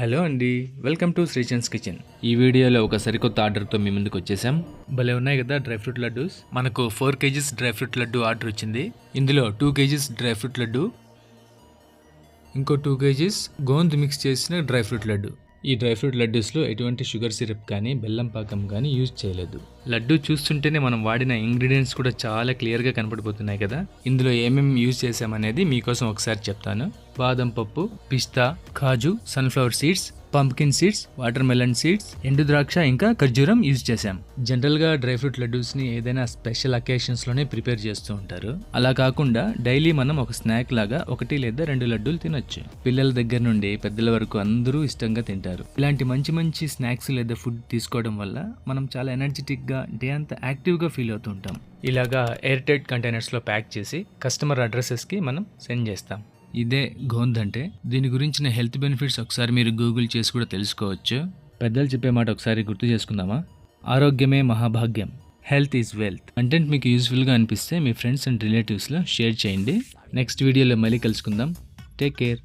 Hello అండి welcome to శ్రీచంద్స్ kitchen. ఈ వీడియోలో ఒక సరికొత్త ఆర్డర్తో మీ ముందుకు వచ్చేసాం. భలే ఉన్నాయి కదా డ్రై ఫ్రూట్ లడ్డూస్? మనకు four KGs dry fruit laddu order వచ్చింది. ఇందులో two KGs dry fruit laddu ఇంకో టూ కేజీస్ గోంద్ మిక్స్ చేసిన డ్రై ఫ్రూట్ లడ్డు. ఈ డ్రై ఫ్రూట్ లడ్డూస్లో ఎటువంటి షుగర్ సిరప్ కానీ బెల్లం పాకం కానీ యూజ్ చేయలేదు. లడ్డు చూస్తుంటేనే మనం వాడిన ఇంగ్రీడియంట్స్ కూడా చాలా క్లియర్గా కనపడిపోతున్నాయి కదా. ఇందులో ఏమేమి యూజ్ చేసామనేది మీకోసం ఒకసారి చెప్తాను. బాదం పప్పు పిస్తా కాజు sunflower seeds pumpkin seeds watermelon seeds ఎండు ద్రాక్ష ఇంకా ఖర్జూరం యూజ్ చేశాం. జనరల్గా డ్రై ఫ్రూట్ లడ్డూస్ని ఏదైనా స్పెషల్ అకేషన్స్లోనే ప్రిపేర్ చేస్తూ ఉంటారు. అలా కాకుండా డైలీ మనం ఒక స్నాక్ లాగా ఒకటి లేదా రెండు లడ్డూలు తినొచ్చు. పిల్లల దగ్గర నుండి పెద్దల వరకు అందరూ ఇష్టంగా తింటారు. ఇలాంటి మంచి మంచి స్నాక్స్ లేదా ఫుడ్ తీసుకోవడం వల్ల మనం చాలా ఎనర్జెటిక్గా డే అంతా యాక్టివ్గా ఫీల్ అవుతూ ఉంటాం. ఇలాగా ఎయిర్టైట్ కంటైనర్స్లో ప్యాక్ చేసి కస్టమర్ అడ్రసెస్కి మనం సెండ్ చేస్తాం. ఇదే గోంద్ అంటే దీని గురించిన హెల్త్ బెనిఫిట్స్ ఒకసారి మీరు గూగుల్ చేసి కూడా తెలుసుకోవచ్చు. పెద్దలు చెప్పే మాట ఒకసారి గుర్తు చేసుకుందామా? ఆరోగ్యమే మహాభాగ్యం. Health is wealth. కంటెంట్ మీకు యూస్ఫుల్గా అనిపిస్తే మీ ఫ్రెండ్స్ అండ్ రిలేటివ్స్లో షేర్ చేయండి. నెక్స్ట్ వీడియోలో మళ్ళీ కలుసుకుందాం. Take care.